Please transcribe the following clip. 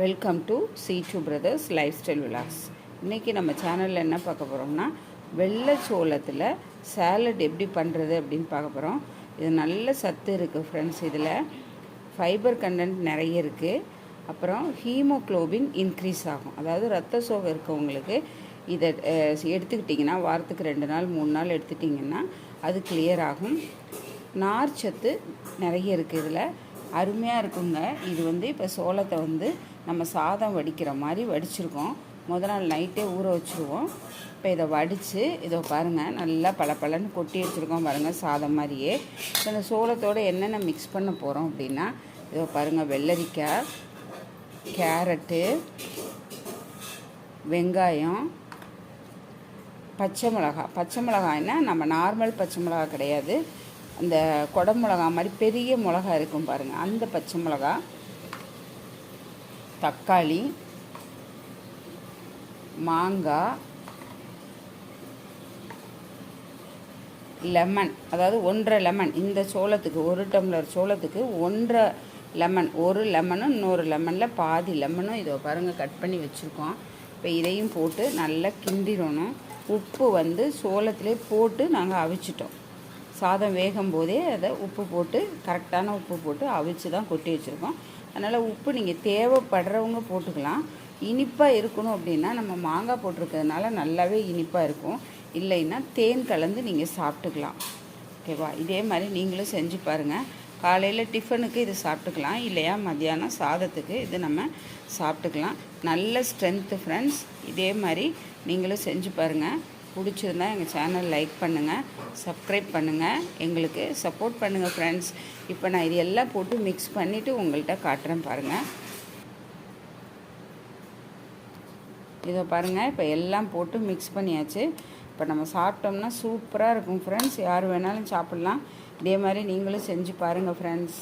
Welcome to C two brothers lifestyle Vilas இன்றைக்கி நம்ம சேனலில் என்ன பார்க்க போகிறோம்னா வெள்ளை சோளத்தில் சேலட் எப்படி பண்ணுறது அப்படின்னு பார்க்க போகிறோம் இது நல்ல சத்து இருக்குது ஃப்ரெண்ட்ஸ் இதில் ஃபைபர் கண்டென்ட் நிறைய இருக்குது அப்புறம் ஹீமோக்ளோபின் இன்க்ரீஸ் ஆகும். அதாவது ரத்த சோகம் இருக்கவங்களுக்கு இதை எடுத்துக்கிட்டிங்கன்னா வாரத்துக்கு ரெண்டு நாள் மூணு நாள் எடுத்துட்டிங்கன்னா அது கிளியர் ஆகும். நார்ச்சத்து நிறைய இருக்குது இதில். அருமையாக இருக்குங்க. இது வந்து இப்போ சோளத்தை வந்து நம்ம சாதம் வடிக்கிற மாதிரி வடிச்சிருக்கோம். முத நாள் நைட்டே ஊற வச்சுருவோம். இப்போ இதை வடித்து இதோ பாருங்கள் நல்லா பளபளன்னு கொட்டி வச்சுருக்கோம் பாருங்கள் சாதம் மாதிரியே. இப்போ இந்த சோளத்தோடு என்னென்ன மிக்ஸ் பண்ண போகிறோம் அப்படின்னா இதோ பாருங்கள் வெள்ளரிக்காய் கேரட்டு வெங்காயம் பச்சை மிளகா. பச்சை மிளகாய்னா நம்ம நார்மல் பச்சை மிளகா கிடையாது. அந்த கொடை மிளகா மாதிரி பெரிய மிளகா இருக்கும் பாருங்கள் அந்த பச்சை மிளகா தக்காளி மாங்காய் லெமன் அதாவது ஒன்றரை லெமன் இந்த சோளத்துக்கு ஒரு டம்ளர் சோளத்துக்கு ஒன்றரை லெமன் ஒரு லெமனும் இன்னொரு லெமனில் பாதி லெமனும் இதோ பாருங்கள் கட் பண்ணி வச்சுருக்கோம். இப்போ இதையும் போட்டு நல்லா கிண்டிடணும். உப்பு வந்து சோளத்திலே போட்டு நாங்கள் அவிச்சிட்டோம். சாதம் வேகும் போதே அதை உப்பு போட்டு கரெக்டான உப்பு போட்டு அவிச்சு தான் கொட்டி வச்சுருக்கோம். அதனால் உப்பு நீங்கள் தேவைப்படுறவங்க போட்டுக்கலாம். இனிப்பாக இருக்கணும் அப்படின்னா நம்ம மாங்காய் போட்டிருக்கிறதுனால நல்லாவே இனிப்பாக இருக்கும். இல்லைன்னா தேன் கலந்து நீங்கள் சாப்பிட்டுக்கலாம். ஓகேவா? இதே மாதிரி நீங்களும் செஞ்சு பாருங்கள் காலையில் டிஃபனுக்கு இது சாப்பிட்டுக்கலாம். இல்லையா? மத்தியானம் சாதத்துக்கு இது நம்ம சாப்பிட்டுக்கலாம். நல்ல ஸ்ட்ரென்த்து ஃப்ரெண்ட்ஸ் இதே மாதிரி நீங்களும் செஞ்சு பாருங்கள் பிடிச்சிருந்தா எங்கள் சேனல் லைக் பண்ணுங்கள் சப்ஸ்கிரைப் பண்ணுங்கள் எங்களுக்கு சப்போர்ட் பண்ணுங்கள் ஃப்ரெண்ட்ஸ் இப்போ நான் இது எல்லாம் போட்டு மிக்ஸ் பண்ணிவிட்டு உங்கள்கிட்ட காட்டுறேன் பாருங்கள் இதை பாருங்கள் இப்போ எல்லாம் போட்டு மிக்ஸ் பண்ணியாச்சு. இப்போ நம்ம சாப்பிட்டோம்னா சூப்பராக இருக்கும் ஃப்ரெண்ட்ஸ் யார் வேணாலும் சாப்பிட்லாம். இதே மாதிரி நீங்களும் செஞ்சு பாருங்கள் ஃப்ரெண்ட்ஸ்